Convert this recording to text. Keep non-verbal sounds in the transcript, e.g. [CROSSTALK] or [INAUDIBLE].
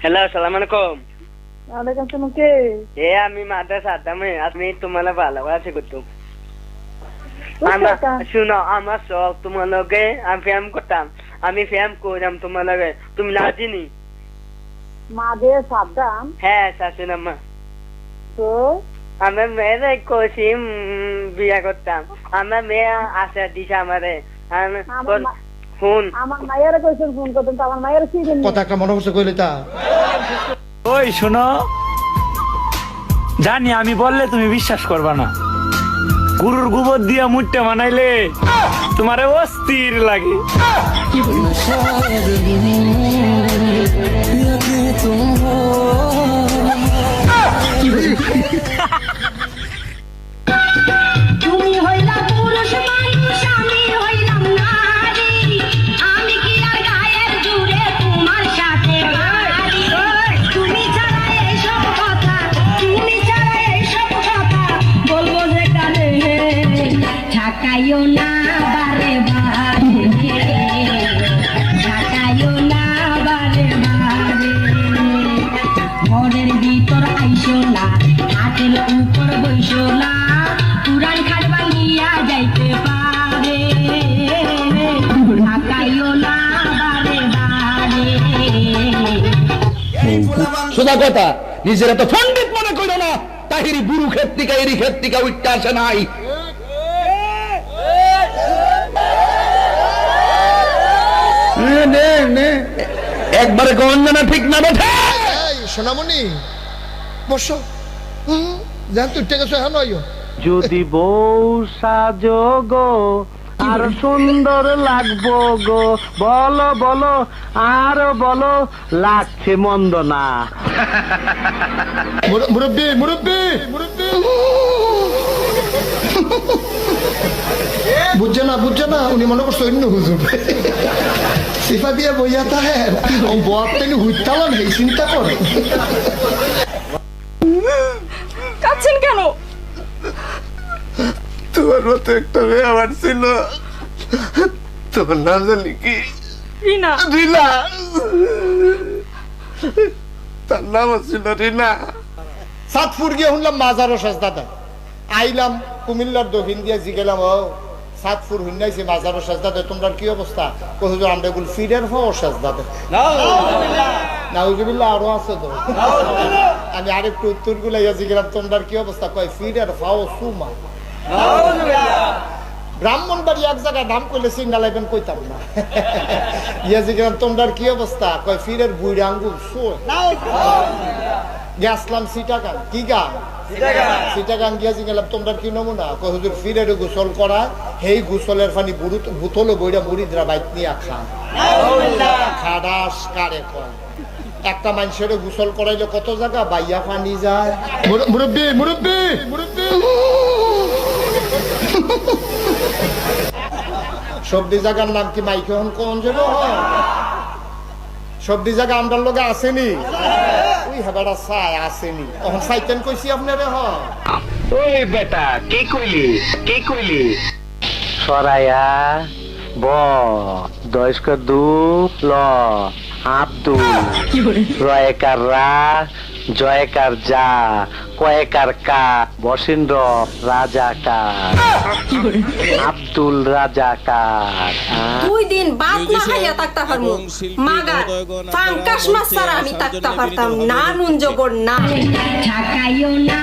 Hello সালাম আলাইকুম ওয়ালাইকুম সালাম কে এ আমি মাদ্রাস আদামে আমি তোমালা ভালোবাসি করতো শুনো আমার সব তোমার লগে আমি ফ্যাম করতাম আমি ফ্যাম করতাম তোমার লগে তুমি না চিনি মাঝে সাদ্দাম হ্যাঁ শাশুন আম্মা তো আমার মেয়ের কসিম বিয়া করতাম আমার মেয়ে আশা দিছে আমারে আমি আমার মায়ের কইছেন ফোন করতেন তো আমার মায়ের কি দিন কথা একটা মনে করছে কইলে তা। ওই শোনো জানি আমি বললে তুমি বিশ্বাস করবা না। গুরুর গোবর দিয়া মুটটা বানাইলে তোমারে অস্থির লাগে। সোজা কথা নিজেরা তো পণ্ডিত মনে করো না তাহিরি বুড়ু ক্ষেত্রিকা এরি ক্ষেত্রিকা উঠতে আসে নাই। নে, নে, নে। একবারে গঞ্জনা ঠিক না বেঠে এই সোনামণি বসো। জান তুই টেকে হ্যাঁ নয় যদি বউ সাজো গো আর সুন্দর লাগবো গো বলো বলো আর বলো লাগছে মন্দ না মুরব্বী মুরব্বী। মুরব্বী বুঝছে না বুঝছে না উনি মনে করছে অন্য হুজুর। সিফা দিয়ে বইয়া তাহে ও বয়ার তেনি হুইতালা নেই চিন্তা করে। কাচ্ছেন কেন? তোমার মতো একটা মেয়ে আমার ছিল। তোমার নাম জানি কি? রিনা। রিনা। তার নাম ছিল রিনা। সাতপুর গিয়ে শুনলাম মাজারও সাজদাদা আইলাম কুমিল্লার দক্ষিণ দিয়ে জিগেলাম ও। সাতপুর হুন্নাইছে মাজারও সাজদাদে তোমরা কি অবস্থা? কহুজুর আমরা এগুলো সাজদাদে নাউজুবিল্লাহ। আরও আছে তো। আমি আরেকটু উত্তর জিগেলাম তোমরা কি অবস্থা? কয় ফিডের ফাও সুমা। ব্রাহ্মণ বাড়ি এক জায়গায় দাম করলে সিঙ্গা লাইবেন কইতাম না। ইয়া জিগেলাম তোমরা কি অবস্থা? কয় ফিরের বুড়ি আঙ্গুল শোয় গেছলাম সিটাগান কি গান সিটাগান গিয়াছি গেলাম তোমরা কি নমুনা? হুজুর ফিরে গোসল করা হেই গোসলের পানি বুড়ুত বইরা মুড়িদরা বাইক নিয়ে খান খাডাস কারে কয় একটা মানুষের গোসল করাইলে কত জায়গা? বাইয়া পানি যায়। মুরব্বী মুরব্বী মুরব্বী! সবজি জায়গার নাম কি মাইকে হন কোন সবজি জায়গা আমরা লোকে আসেনি। হেবাটা চাই আসেনি তখন চাইতেন কইছি আপনারে ওই বেটা কে কইলি? কে কইলি? সরাইয়া ব দয়স্ক দু ল আব্দুল রয়েকার রা জয়কার যা কয়েকার কা বসেন্দ্র রাজাকার [LAUGHS] আব্দুল রাজাকার? দুই দিন বাদ না খাইয়া থাকতে পারব। মাগার ফাঙ্কাস মাছ আমি থাকতে পারতাম না নুন জগর না ঢাকাইও না